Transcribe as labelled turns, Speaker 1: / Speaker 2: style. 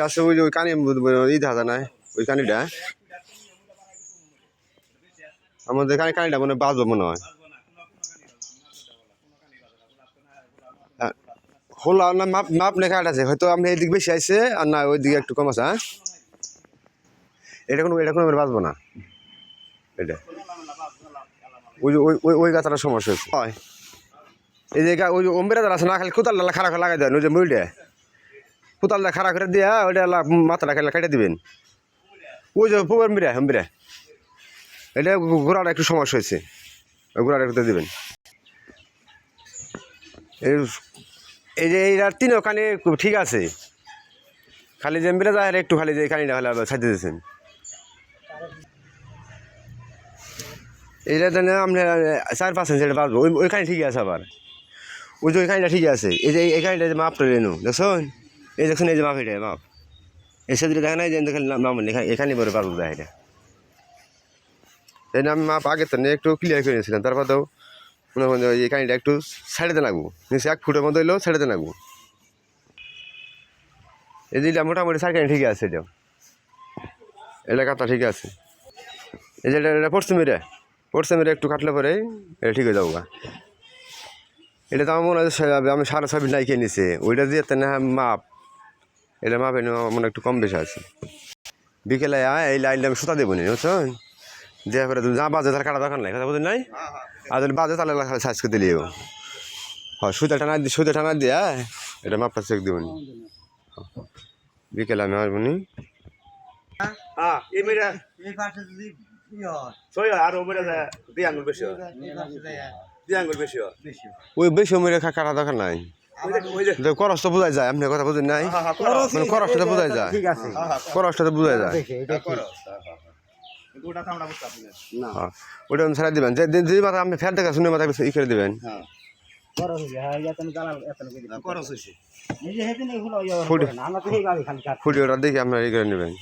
Speaker 1: আছে ওই ওই কানি ই দেখা যায় না ওই কানিটা আমাদের কানি কানিটা মনে হয় মনে হয়। হ্যাঁ, খোলা না মাপ মাপ কাঠ আছে হয়তো আপনি এদিক বেশি আইছে আর না ওই দিকে একটু কম আছে হ্যাঁ? এটা কোনো এটা কোনো বাজবো না। এটা। ওই ওই ওই ওই গাছটার সমস্যা হয়। এই যে ওই যে অম্বিরাদার আছে না খালি কোতালটা খারাপ করে লাগাই দেন ওই যে মুড়িটা কোতালটা খারাপ করে দিয়া ওইটা মাথাটা খেলে কেটে দিবেন। ওই যে পুকুর মিরা অম্বিরা এটা ঘোড়াটা একটু সমস্যা হয়েছে। ওই ঘোড়াটা একটু দেবেন। এই এই যে এইটার তিন ওখানে ঠিক আছে। খালি যে মিরা যায় একটু খালি যে কানিটা হলে সাজিয়ে দিয়েছেন। এইটা জানে আপনি চার পার্সেন্ট সেটা পারব ওই ওইখানে ঠিকই আছে আবার। ওই যে ওইখানটা ঠিকই আছে। এই যে এইখানটা যে মাপটা রেনু দেখুন এই দেখুন এই যে মাপ এটা মাপ। এই সেদিকে দেখেন, এই যে দেখেন মাপ লেখা, এখানে পরে পারব দেয় এটা। জন্য আমি মাপ আগে তো একটু ক্লিয়ার করে নিয়েছিলাম, তারপর তো মনে করেন যে এই কানিটা একটু সাইডে লাগবো। নিচে এক ফুটের মতো হইলেও সাইডে লাগবো। এই এটা মোটামুটি সাইড কানি ঠিকই আছে এটা। এলাকাটা ঠিক আছে। এই যে এটা এটা পড়ছে মেরে পড়ছে মেরে একটু কাটলে পরে এটা ঠিক হয়ে যাব। এটা তো আমার মনে হয় আমি সাড়ে ছয় নাই কিনে নিছে ওইটা দিয়ে না, মাপ। এটা মাপ আমার মনে হয় একটু কম বেশি আছে। বিকেলে আয় এই লাইনটা আমি সুতা দেবো নি বুঝছেন দেওয়ার পরে তুমি যা বাজে তাহলে কাটা দরকার নাই কথা বুঝলেন নাই? আর যদি বাজে তাহলে সাইজ করে দিলে হ্যাঁ সুতা টানা দিয়ে সুতা টানা দিয়ে আয়, এটা মাপটা চেক দেবো নি বিকেলে আমি আসব নি
Speaker 2: হ্যাঁ
Speaker 3: হয়,
Speaker 2: হয়। হয়।
Speaker 3: হয়।
Speaker 1: ওই বেশি মেরে কাটা দরকার নাই।
Speaker 2: ওই যে ওই যে
Speaker 1: তো খরচ তো বোঝাই যায় আপনি কথা বুঝেন নাই? মানে খরচটা বোঝাই যায়।
Speaker 3: ঠিক আছে।
Speaker 1: খরচটা বোঝাই যায়।
Speaker 2: ওটা
Speaker 1: ছেড়ে দেবেন। যে যে- মাথা আপনি দেখা শুনে মাথা ই করে দেবেন।
Speaker 2: হ্যাঁ।
Speaker 3: হয়ে হ্যাঁ।
Speaker 1: ফুটি ওটা দেখে আপনার ই করে নেবেন।